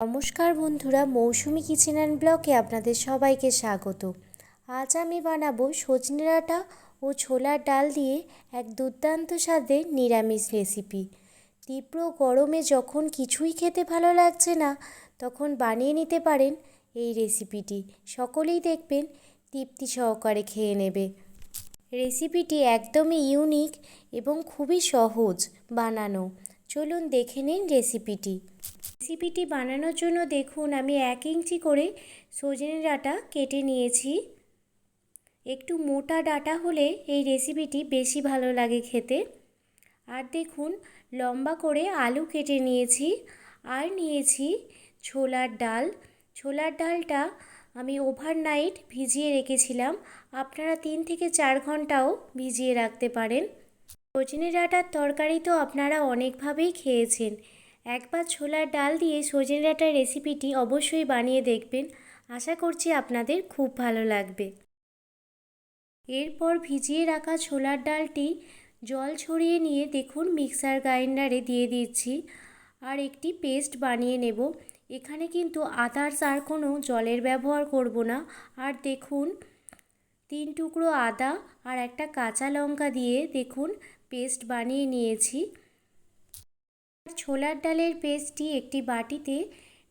নমস্কার বন্ধুরা, মৌসুমি kitchen and ব্লকে আপনাদের সবাইকে স্বাগত। আজ আমি বানাবো সজনে ডাঁটা ও ছোলার ডাল দিয়ে এক দুর্দান্ত স্বাদের নিরামিষ রেসিপি। তীব্র গরমে যখন কিছুই খেতে ভালো লাগছে না, তখন বানিয়ে নিতে পারেন এই রেসিপিটি। সকলেই দেখবেন, তৃপ্তি সহকারে খেয়ে নেবে। রেসিপিটি একদমই ইউনিক এবং খুবই সহজ বানানো। চলুন দেখে নিন রেসিপিটি রেসিপিটি বানানোর জন্য দেখুন, আমি এক ইঞ্চি করে সজনে ডাঁটা কেটে নিয়েছি। একটু মোটা ডাঁটা হলে এই রেসিপিটি বেশি ভালো লাগে খেতে। আর দেখুন, লম্বা করে আলু কেটে নিয়েছি আর নিয়েছি ছোলার ডাল। ছোলার ডালটা আমি ওভারনাইট ভিজিয়ে রেখেছিলাম। আপনারা তিন থেকে চার ঘন্টাও ভিজিয়ে রাখতে পারেন। সজনে ডাঁটার তরকারি তো আপনারা অনেকভাবেই খেয়েছেন। একবার ছোলার ডাল দিয়ে সজনে ডাঁটার রেসিপিটি অবশ্যই বানিয়ে দেখবেন। আশা করছি আপনাদের খুব ভালো লাগবে। এরপর ভিজিয়ে রাখা ছোলার ডালটি জল ছড়িয়ে নিয়ে দেখুন মিক্সার গ্রাইন্ডারে দিয়ে দিচ্ছি। আর একটি পেস্ট বানিয়ে নেব। এখানে কিন্তু আদার্স আর কোনো জলের ব্যবহার করব না। আর দেখুন, তিন টুকরো আদা আর একটা কাঁচা লঙ্কা দিয়ে দেখুন পেস্ট বানিয়ে নিয়েছি। ছোলার ডালের পেস্টটি একটি বাটিতে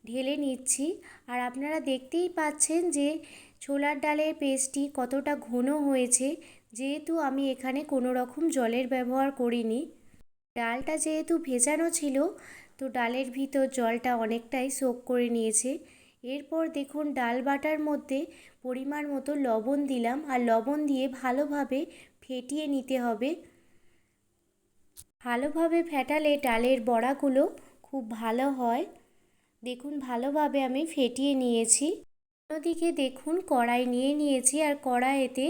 ঢেলে নিচ্ছি। আর আপনারা দেখতেই পাচ্ছেন যে ছোলার ডালের পেস্টটি কতটা ঘন হয়েছে। যেহেতু আমি এখানে কোনো রকম জলের ব্যবহার করিনি। ডালটা যেহেতু ভেজানো ছিল, তো ডালের ভিতর জলটা অনেকটাই সোক করে নিয়েছে। এরপর দেখুন ডাল বাটার মধ্যে পরিমাণ মতো লবণ দিলাম। আর লবণ দিয়ে ভালোভাবে ফেটিয়ে নিতে হবে। ভালোভাবে ফেটালে ডালের বড়াগুলো খুব ভালো হয়। দেখুন, ভালোভাবে আমি ফেটিয়ে নিয়েছি। অন্যদিকে দেখুন, কড়াই নিয়ে নিয়েছি আর কড়াইতে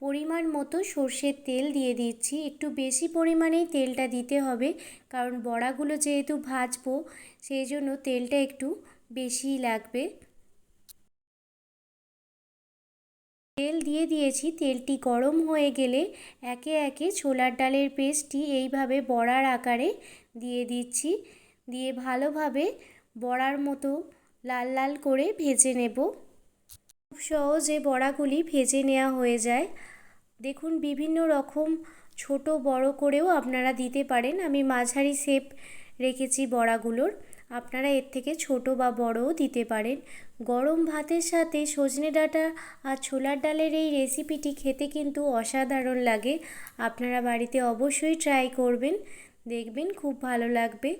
পরিমাণ মতো সর্ষের তেল দিয়ে দিচ্ছি। একটু বেশি পরিমাণেই তেলটা দিতে হবে, কারণ বড়াগুলো যেহেতু ভাজবো, সেই জন্য তেলটা একটু বেশিই লাগবে। তেল দিয়ে দিয়েছি। তেলটি গরম হয়ে গেলে একে একে ছোলার ডালের পেস্টটি এইভাবে বড়ার আকারে দিয়ে দিচ্ছি। দিয়ে ভালোভাবে বড়ার মতো লাল লাল করে ভেজে নেব। খুব সহজে বড়াগুলি ভেজে নেওয়া হয়ে যায়। দেখুন, বিভিন্ন রকম ছোট বড় করেও আপনারা দিতে পারেন। আমি মাঝারি শেপ রেখেছি বড়াগুলোর। আপনারা এর থেকে ছোট বা বড়ও দিতে পারেন। গরম ভাতের সাথে সজনে ডাঁটা আর ছোলার ডালের এই রেসিপিটি খেতে কিন্তু অসাধারণ লাগে। আপনারা বাড়িতে অবশ্যই ট্রাই করবেন। দেখবেন খুব ভালো লাগবে।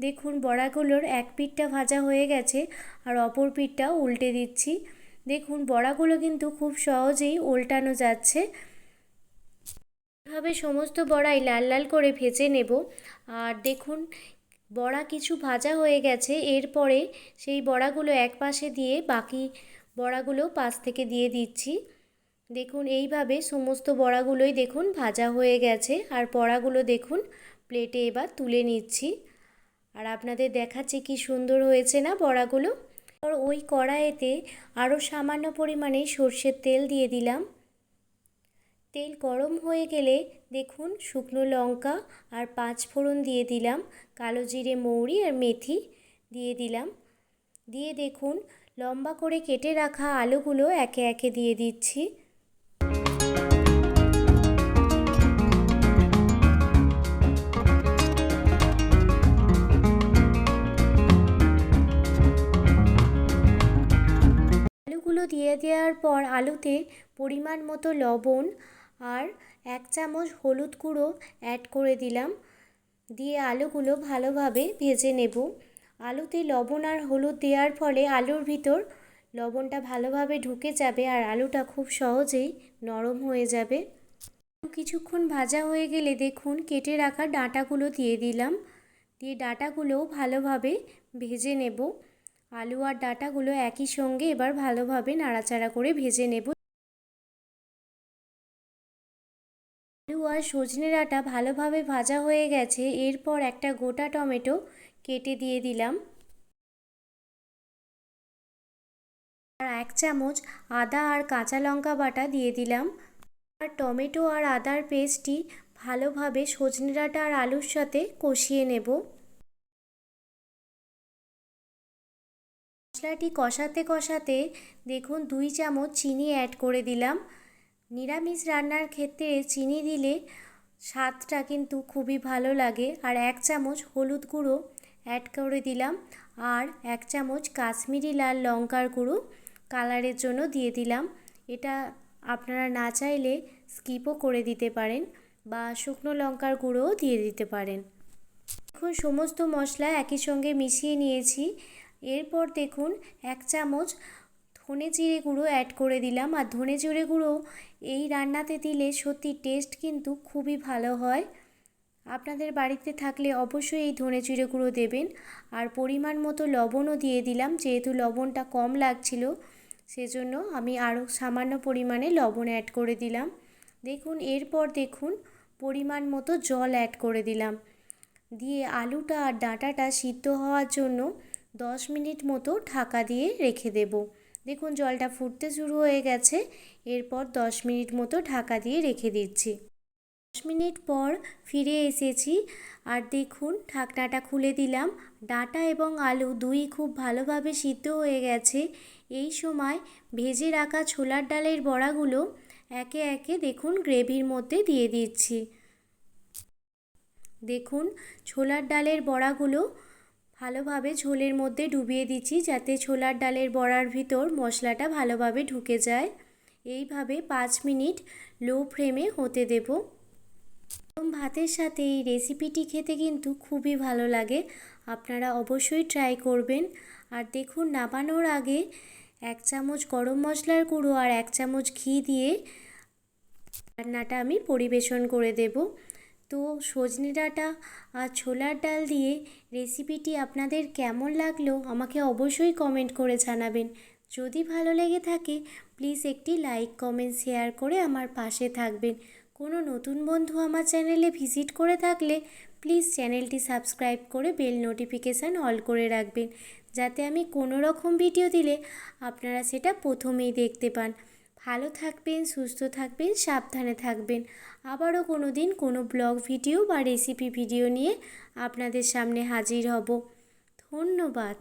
দেখুন বড়াগুলোর এক পিঠটা ভাজা হয়ে গেছে আর অপর পিঠটাও উল্টে দিচ্ছি। দেখুন বড়াগুলো কিন্তু খুব সহজেই উল্টানো যাচ্ছে। এভাবে সমস্ত বড়াই লাল লাল করে ভেজে নেব। আর দেখুন বড়া কিছু ভাজা হয়ে গেছে, এরপরে সেই বড়াগুলো এক পাশে দিয়ে বাকি বড়াগুলো পাশ থেকে দিয়ে দিচ্ছি। দেখুন, এইভাবে সমস্ত বড়াগুলোই দেখুন ভাজা হয়ে গেছে, আর বড়াগুলো দেখুন প্লেটে এবার তুলে নিচ্ছি। আর আপনাদের দেখাচ্ছি কি সুন্দর হয়েছে না বড়াগুলো। ওই কড়াইতে আরও সামান্য পরিমাণে সর্ষের তেল দিয়ে দিলাম। তেল গরম হয়ে গেলে দেখুন শুকনো লঙ্কা আর পাঁচ ফোড়ন দিয়ে দিলাম, কালো জিরে মৌরি আর মেথি দিয়ে দিলাম। দিয়ে দেখুন লম্বা করে কেটে রাখা আলুগুলো একে একে দিয়ে দিচ্ছি। আলুগুলো দিয়ে দেওয়ার পর আলুতে পরিমাণ মতো লবণ আর এক চামচ হলুদ গুঁড়ো অ্যাড করে দিলাম। দিয়ে আলুগুলো ভালোভাবে ভেজে নেব। আলুতে লবণ আর হলুদ দেওয়ার ফলে আলুর ভিতর লবণটা ভালোভাবে ঢুকে যাবে আর আলুটা খুব সহজেই নরম হয়ে যাবে। কিছুক্ষণ ভাজা হয়ে গেলে দেখুন কেটে রাখা ডাঁটাগুলো দিয়ে দিলাম। দিয়ে ডাঁটাগুলোও ভালোভাবে ভেজে নেব। আলু আর ডাঁটাগুলো একই সঙ্গে এবার ভালোভাবে নাড়াচাড়া করে ভেজে নেব। আর সজনে ডাঁটা ভালোভাবে ভাজা হয়ে গেছে, এরপর একটা গোটা টমেটো কেটে দিয়ে দিলাম। আর এক চামচ আদা আর কাঁচা লঙ্কা বাটা দিয়ে দিলাম। আর টমেটো আর আদার পেস্টটি ভালোভাবে সজনে ডাঁটা আর আলুর সাথে কষিয়ে নেব। মশলাটি কষাতে কষাতে দেখুন দুই চামচ চিনি অ্যাড করে দিলাম। নিরামিষ রান্নার ক্ষেত্রে চিনি দিলে স্বাদটা কিন্তু খুবই ভালো লাগে। আর এক চামচ হলুদ গুঁড়ো অ্যাড করে দিলাম। আর এক চামচ কাশ্মীরি লাল লঙ্কার গুঁড়ো কালারের জন্য দিয়ে দিলাম। এটা আপনারা না চাইলে স্কিপও করে দিতে পারেন বা শুকনো লঙ্কার গুঁড়োও দিয়ে দিতে পারেন। এখন সমস্ত মশলা একই সঙ্গে মিশিয়ে নিয়েছি। এরপর দেখুন, এক চামচ ধনে জিরে গুঁড়ো অ্যাড করে দিলাম। আর ধনে জিরে গুঁড়ো এই রান্নাতে দিলে সত্যি টেস্ট কিন্তু খুবই ভালো হয়। আপনাদের বাড়িতে থাকলে অবশ্যই এই ধনে জিরে গুঁড়ো দেবেন। আর পরিমাণ মতো লবণও দিয়ে দিলাম, যেহেতু লবণটা কম লাগছিল, সেজন্য আমি আরও সামান্য পরিমাণে লবণ অ্যাড করে দিলাম। দেখুন, এরপর দেখুন, পরিমাণ মতো জল অ্যাড করে দিলাম। দিয়ে আলুটা আর ডাঁটাটা সিদ্ধ হওয়ার জন্য দশ মিনিট মতো ঢাকা দিয়ে রেখে দেব। দেখুন, জলটা ফুটতে শুরু হয়ে গেছে। এরপর দশ মিনিট মতো ঢাকা দিয়ে রেখে দিচ্ছি। দশ মিনিট পর ফিরে এসেছি। আর দেখুন, ঢাকনাটা খুলে দিলাম। ডাঁটা এবং আলু দুই খুব ভালোভাবে সিদ্ধ হয়ে গেছে। এই সময় ভেজে রাখা ছোলার ডালের বড়াগুলো একে একে দেখুন গ্রেভির মধ্যে দিয়ে দিচ্ছি। দেখুন, ছোলার ডালের বড়াগুলো ভালোভাবে ঝোলের মধ্যে ডুবিয়ে দিচ্ছি যাতে ছোলার ডালের বড়ার ভিতর মশলাটা ভালোভাবে ঢুকে যায়। এইভাবে পাঁচ মিনিট লো ফ্লেমে হতে দেব। ভাতের সাথে এই রেসিপিটি খেতে কিন্তু খুবই ভালো লাগে। আপনারা অবশ্যই ট্রাই করবেন। আর দেখুন, নামানোর আগে এক চামচ গরম মশলার গুঁড়ো আর এক চামচ ঘি দিয়ে রান্নাটা আমি পরিবেশন করে দেব। তো সজনে ডাঁটা আর ছোলার ডাল দিয়ে রেসিপিটি আপনাদের কেমন লাগল আমাকে অবশ্যই কমেন্ট করে জানাবেন। যদি ভালো লেগে থাকে প্লিজ একটি লাইক কমেন্ট শেয়ার করে আমার পাশে থাকবেন। কোনো নতুন বন্ধু আমার চ্যানেলে ভিজিট করে থাকলে প্লিজ চ্যানেলটি সাবস্ক্রাইব করে বেল নোটিফিকেশান অল করে রাখবেন। যাতে আমি কোনো রকম ভিডিও দিলে আপনারা সেটা প্রথমেই দেখতে পান। ভালো থাকবেন, সুস্থ থাকবেন, সাবধানে থাকবেন। আবারও কোনো দিন কোনো ব্লগ ভিডিও বা রেসিপি ভিডিও নিয়ে আপনাদের সামনে হাজির হব। ধন্যবাদ।